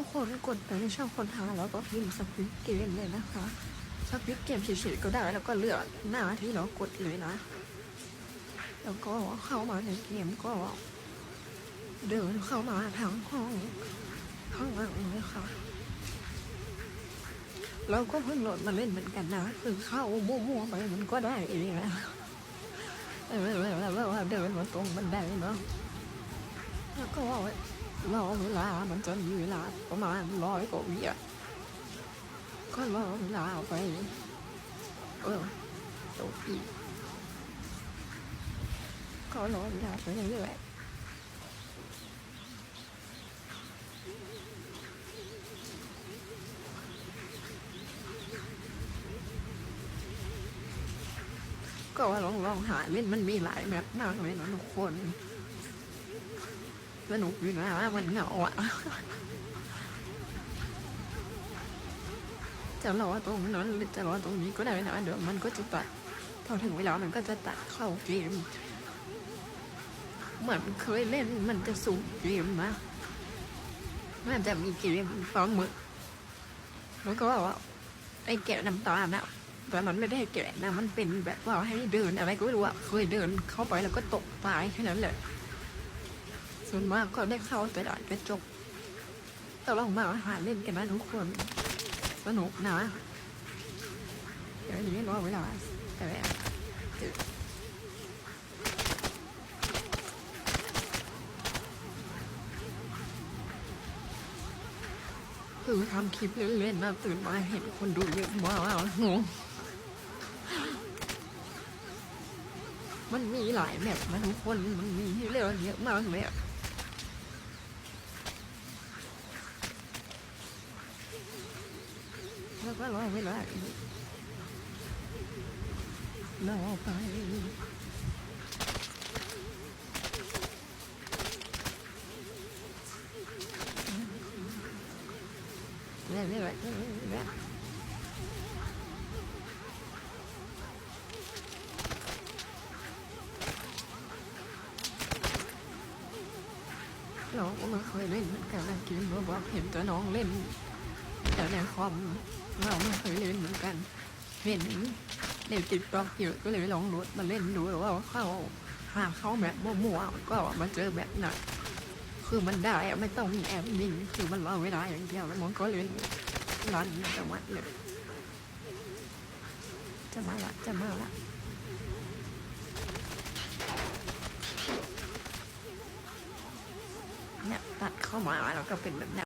ทุกคนกดไปในช่องคนหาแล้วก็พิมพ์สควิตเกมเลยนะคะสควิตเกมเฉยๆก็ได้แล้วก็เลือกหน้าที่เรากดเลยนะ แล้วก็เข้ามาในเกมก็ เดินเข้ามาทางห้องข้างหลังเลยค่ะเราก็เพิ่งโหลดมาเล่นเหมือนกันนะ คือเข้ามั่วๆไปมันก็ได้เองนะเออแล้วเราเดินมาตรงบันไดเนาะแล้วก็ รอเวลามันจะมีเวลาประมาณร้อยกว่าวิอะก็รอเวลาไป เออตกอีกก็รอเวลาไปเรื่อยก็ว่าลองลองหาเล่นมันมีหลายแบบมากเลยนะทุกคน สนุกอยู่นะมันเหงาอะจะรอตรงนั้นหรือจะรอตรงนี้ก็ได้นะเดี๋ยวมันก็จะตัดพอถึงเวลามันก็จะตัดเข้าเกมเหมือนเคยเล่นมันจะสุ่มเกมนะมันจะมีเกมปลาหมึกแล้วก็ว่าไอ้แกะน้ำตาลนะแต่มันไม่ได้แกะนะมันเป็นแบบว่าให้เดินอะไรก็ไม่รู้อะเคยเดินเข้าไปแล้วก็ตกตายแค่นั้นแหละ ส่วนมากก็ได้เข้าแต่ด่านกระจกแต่ลองมาหาเล่นกันนะทุกคนสนุกนะเดี๋ยวนี้รอเวลาแต่แบบคือทำคลิปเล่นๆนะตื่นมาเห็นคนดูเยอะมากงงมันมีหลายแบบนทุกคนมันมีให้เลือกเยอะมากเลยอะแล้ว ก็รอเวลาอีกรอไปเรื่อยๆเรื่อยๆเราก็ไม่เคยเล่นเหมือนกันนะกินเมาบอกเห็นแต่น้องเล่น ในคอมเราไม่เคยเล่นเหมือนกัน เห็นในติ๊กต็อกเยอะก็เลยลองโหลดมาเล่นดูว่าเข้าหาเข้าแบบมั่วๆก็มาเจอแบบไหนคือมันได้ไม่ต้องมีแอปมินคือมันรอเวลาอย่างเดียวแล้วมันก็เล่นรันจังหวัดเลยจะมาละจะมาละเนี่ยตัดเข้ามาแล้วก็เป็นแบบนี้